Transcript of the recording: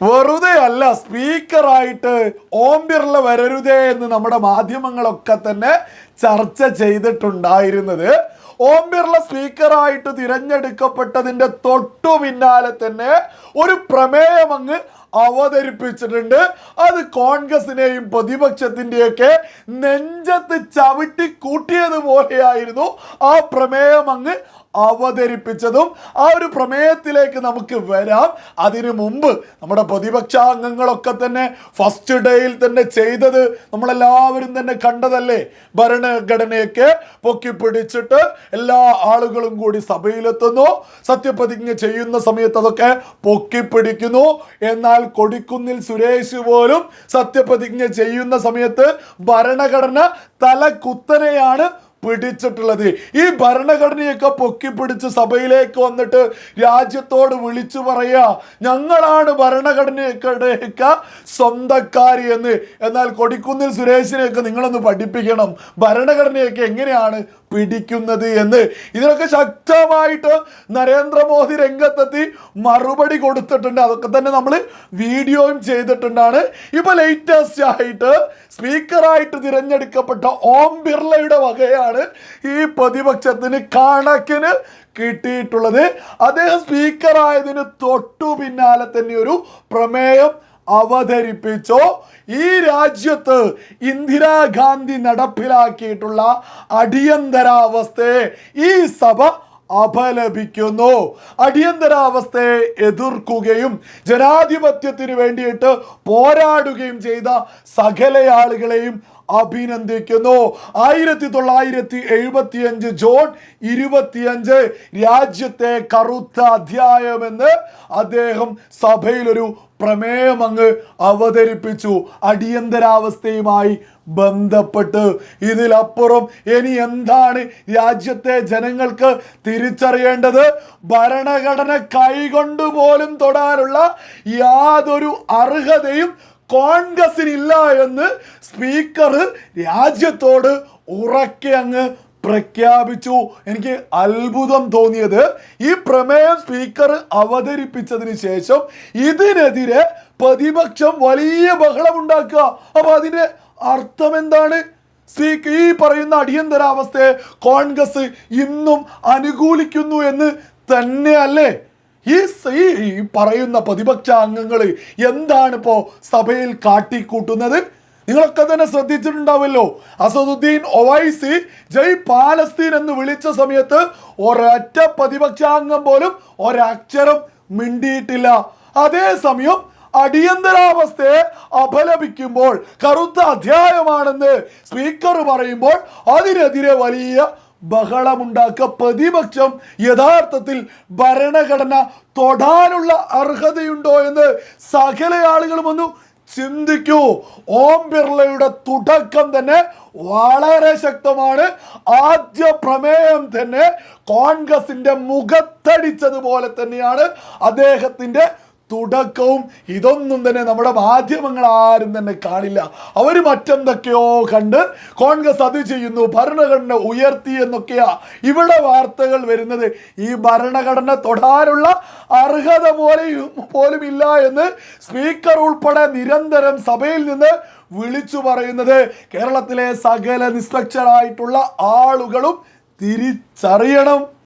വെറുതെ അല്ല സ്പീക്കറായിട്ട് ഓം ബിർള വരരുതേ എന്ന് നമ്മുടെ മാധ്യമങ്ങളൊക്കെ തന്നെ ചർച്ച ചെയ്തിട്ടുണ്ടായിരുന്നത്. ഓം ബിർള സ്പീക്കറായിട്ട് തിരഞ്ഞെടുക്കപ്പെട്ടതിന്റെ തൊട്ടു പിന്നാലെ തന്നെ ഒരു പ്രമേയം അങ്ങ് അവതരിപ്പിച്ചിട്ടുണ്ട്. അത് കോൺഗ്രസിനെയും പ്രതിപക്ഷത്തിന്റെയൊക്കെ നെഞ്ചത്ത് ചവിട്ടി കൂട്ടിയതുപോലെയായിരുന്നു ആ പ്രമേയം അങ്ങ് അവതരിപ്പിച്ചതും. ആ ഒരു പ്രമേയത്തിലേക്ക് നമുക്ക് വരാം. അതിനു മുമ്പ് നമ്മുടെ പ്രതിപക്ഷാംഗങ്ങളൊക്കെ തന്നെ ഫസ്റ്റ് ഡേയിൽ തന്നെ ചെയ്തത് നമ്മളെല്ലാവരും തന്നെ കണ്ടതല്ലേ? ഭരണഘടനയൊക്കെ പൊക്കിപ്പിടിച്ചിട്ട് എല്ലാ ആളുകളും കൂടി സഭയിലെത്തുന്നു. സത്യപ്രതിജ്ഞ ചെയ്യുന്ന സമയത്ത് അതൊക്കെ പൊക്കിപ്പിടിക്കുന്നു എന്നാൽ കൊടിക്കുന്നിൽ സുരേഷ് പോലും സത്യപ്രതിജ്ഞ ചെയ്യുന്ന സമയത്ത് ഭരണഘടന തല കുത്തനെയാണ് പിടിച്ചിട്ടുള്ളത്. ഈ ഭരണഘടനയൊക്കെ പൊക്കി പിടിച്ച് സഭയിലേക്ക് വന്നിട്ട് രാജ്യത്തോട് വിളിച്ചു പറയുക ഞങ്ങളാണ് ഭരണഘടനയൊക്കെ സ്വന്തക്കാരി എന്ന്. എന്നാൽ കൊടിക്കുന്നിൽ സുരേഷിനെയൊക്കെ നിങ്ങളൊന്ന് പഠിപ്പിക്കണം. ഭരണഘടനയൊക്കെ എങ്ങനെയാണ് പിടിക്കുന്നത് എന്ന് ഇതിനൊക്കെ ശക്തമായിട്ട് നരേന്ദ്രമോദി രംഗത്തെത്തി മറുപടി കൊടുത്തിട്ടുണ്ട്. അതൊക്കെ തന്നെ നമ്മൾ വീഡിയോയും ചെയ്തിട്ടുണ്ടാണ്. ഇപ്പൊ ലേറ്റസ്റ്റ് ആയിട്ട് സ്പീക്കറായിട്ട് തിരഞ്ഞെടുക്കപ്പെട്ട ഓം ബിർളയുടെ വകയാണ് ഈ പ്രതിപക്ഷത്തിന് കണക്കിന് കിട്ടിയിട്ടുള്ളത്. അദ്ദേഹം സ്പീക്കറായതിന് തൊട്ടു പിന്നാലെ തന്നെ ഒരു പ്രമേയം അവതരിപ്പിച്ചോ? ഈ രാജ്യത്ത് ഇന്ദിരാഗാന്ധി നടപ്പിലാക്കിയിട്ടുള്ള അടിയന്തരാവസ്ഥയെ ഈ സഭ അപലപിക്കുന്നു. അടിയന്തരാവസ്ഥയെ എതിർക്കുകയും ജനാധിപത്യത്തിന് വേണ്ടിയിട്ട് പോരാടുകയും ചെയ്ത സകല ആളുകളെയും അഭിനന്ദിക്കുന്നു. ആയിരത്തി തൊള്ളായിരത്തി എഴുപത്തി അഞ്ച് ജൂൺ ഇരുപത്തിയഞ്ച് രാജ്യത്തെ കറുത്ത അധ്യായമെന്ന് അദ്ദേഹം സഭയിലൊരു പ്രമേയം അങ്ങ് അവതരിപ്പിച്ചു. അടിയന്തരാവസ്ഥയുമായി ബന്ധപ്പെട്ട്. ഇതിലപ്പുറം ഇനി എന്താണ് രാജ്യത്തെ ജനങ്ങൾക്ക് തിരിച്ചറിയേണ്ടത്? ഭരണഘടന കൈകൊണ്ട് പോലും തൊടാനുള്ള യാതൊരു അർഹതയും കോൺഗ്രസിനില്ല എന്ന് സ്പീക്കർ രാജ്യത്തോട് ഉറക്കെ അങ്ങ് പ്രഖ്യാപിച്ചു. എനിക്ക് അത്ഭുതം തോന്നിയത് ഈ പ്രമേയം സ്പീക്കർ അവതരിപ്പിച്ചതിന് ശേഷം ഇതിനെതിരെ പ്രതിപക്ഷം വലിയ ബഹളം ഉണ്ടാക്കുക അപ്പൊ അതിന്റെ അർത്ഥം എന്താണ് സ്പീക്ക് ഈ പറയുന്ന അടിയന്തരാവസ്ഥയെ കോൺഗ്രസ് ഇന്നും അനുകൂലിക്കുന്നു എന്ന് തന്നെയല്ലേ ഈ ഈ പറയുന്ന പ്രതിപക്ഷ അംഗങ്ങൾ എന്താണ് ഇപ്പോ സഭയിൽ കാട്ടിക്കൂട്ടുന്നത്? നിങ്ങളൊക്കെ തന്നെ ശ്രദ്ധിച്ചിട്ടുണ്ടാവല്ലോ അസദുദ്ദീൻ ഒവൈസി ജയ് പാലസ്തീൻ എന്ന് വിളിച്ച സമയത്ത് ഒരൊറ്റ പ്രതിപക്ഷാംഗം പോലും ഒരക്ഷരം മിണ്ടിയിട്ടില്ല. അതേസമയം അടിയന്തരാവസ്ഥയെ അപലപിക്കുമ്പോൾ കറുത്ത അധ്യായമാണെന്ന് സ്പീക്കർ പറയുമ്പോൾ അതിനെതിരെ വലിയ ബഹളമുണ്ടാക്കുക. പ്രതിപക്ഷം യഥാർത്ഥത്തിൽ ഭരണഘടന തൊടാനുള്ള അർഹതയുണ്ടോ എന്ന് സകല ആളുകളും ഒന്ന് ചിന്തിക്കൂ. ഓം ബിർളയുടെ തുടക്കം തന്നെ വളരെ ശക്തമാണ്. ആദ്യ പ്രമേയം തന്നെ കോൺഗ്രസിന്റെ മുഖത്തടിച്ചതുപോലെ തന്നെയാണ് അദ്ദേഹത്തിന്റെ തുടക്കവും ഇതൊന്നും തന്നെ നമ്മുടെ മാധ്യമങ്ങൾ ആരും തന്നെ കാണില്ല. അവർ മറ്റെന്തൊക്കെയോ കണ്ട് കോൺഗ്രസ് അത് ചെയ്യുന്നു ഭരണഘടന ഉയർത്തി എന്നൊക്കെയാ ഇവിടെ വാർത്തകൾ വരുന്നത്. ഈ ഭരണഘടന തൊടാനുള്ള അർഹത പോലെയും പോലും ഇല്ല എന്ന് സ്പീക്കർ ഉൾപ്പെടെ നിരന്തരം സഭയിൽ നിന്ന് വിളിച്ചു പറയുന്നത് കേരളത്തിലെ സകല നിഷ്പക്ഷരായിട്ടുള്ള ആളുകളും തിരിച്ചറിയണം.